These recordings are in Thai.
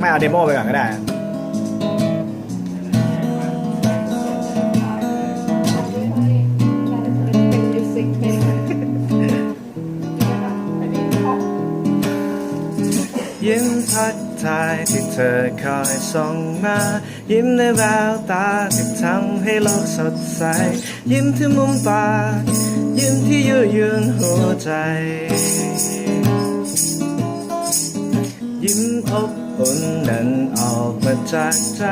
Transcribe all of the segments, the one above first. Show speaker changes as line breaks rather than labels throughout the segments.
ไม่เอาเดโมไปก่อนก็ได้ยิ้มทักทายที่เธอคอยส่งมา ยิ้มในแววตาที่ทำให้โลกสดใส ยิ้มที่มุมปาก ยิ้มที่ยั่วยวนหัวใจ ยิ้มอบอุ่นนั้นออกมาจากใจ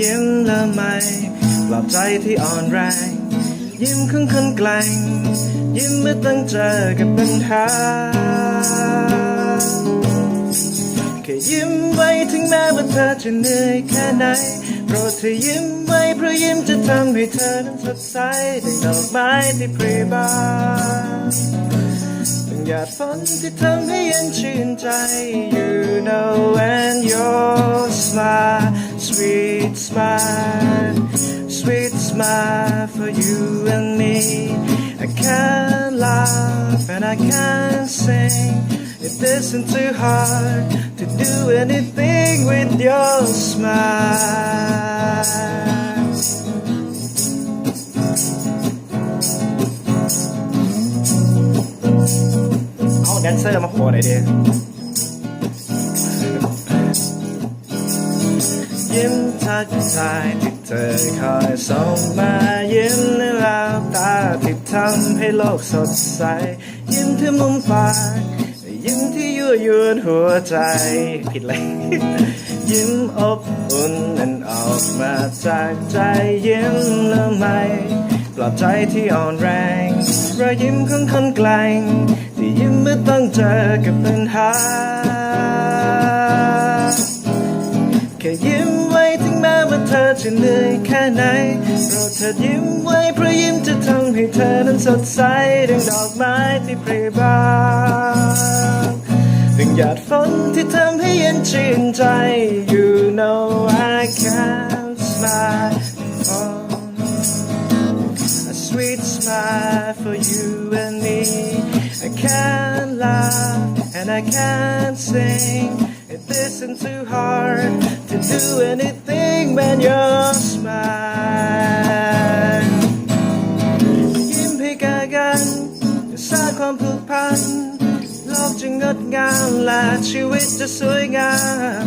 ยิ้มละไมปลอบใจที่อ่อนแรง ยิ้มของคนแกล้งยิ้มเมื่อต้องเจอกับปัญหาแค่ยิ้มไว้ถึงแม้ว่าเธอจะเหนื่อยแค่ไหนโปรดเธอยิ้มไว้เพราะยิ้มจะทำให้เธอนั้นสดใสได้ดอกไม้ที่พรีบานเป็นหยาดฝนที่ทำให้เย็นชื่นใจ You know when your smile, sweet smile, sweet smile for you and me. I can laugh and I can sing. It isn't too hard to do anything with your smile. I'll it, I'm a. ยิ้มทักทายที่เธอคอยส่งมายิ้มในแววตาที่ทำให้โลกสดใส ยิ้มที่มุมปากยิ้มที่ยั่วยวนหัวใจ ผิดเลย ยิ้มอบอุ่นนั้นออกมาจากใจยิ้มละไมปลอบใจที่อ่อนแรงรอยยิ้มของคนแกล้งที่ยิ้มเมื่อต้องเจอกับปัญหาแค่ยิ้ม จะเหนื่อยแค่ไหนโปรดเธอยิ้มไว้เพราะยิ้มจะทำให้เธอนั้นสดใสดังดอกไม้ที่เพรีบานดังหยาดฝนที่ทำให้เย็นชื่นใจ You know I can't smile a sweet smile for you and me. I can't laugh and I can't sing. It isn't too hard to do anything when you're smile. ยิ้มให้กันกันสร้างความผูกพันโลกจะงดงามและชีวิตจะสวยงาม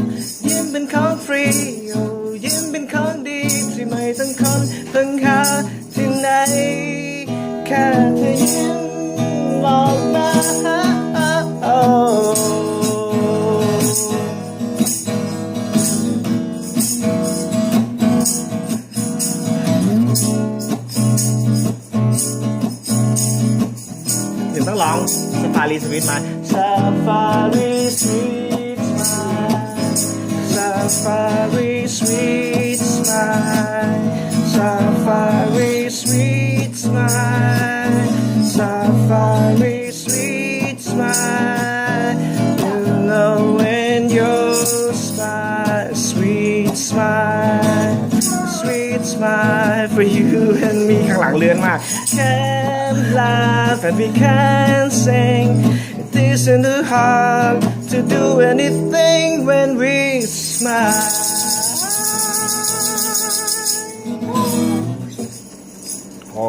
ยิ้มเป็นของฟรีโอ้ยิ้มเป็นของดีที่ไม่ต้องคนต้องหาที่ไหนแค่ ต้องร้องสฟารีสวิตมาสฟารีสวิตมาสฟารีสวิตมาสฟารีสวิตมาสฟารีสวิตมา You know when you smile sweet smile sweet smile for you and me ข้างหลังเลื่อนมาก Laugh and we can't sing. It isn't hard to do anything when we smile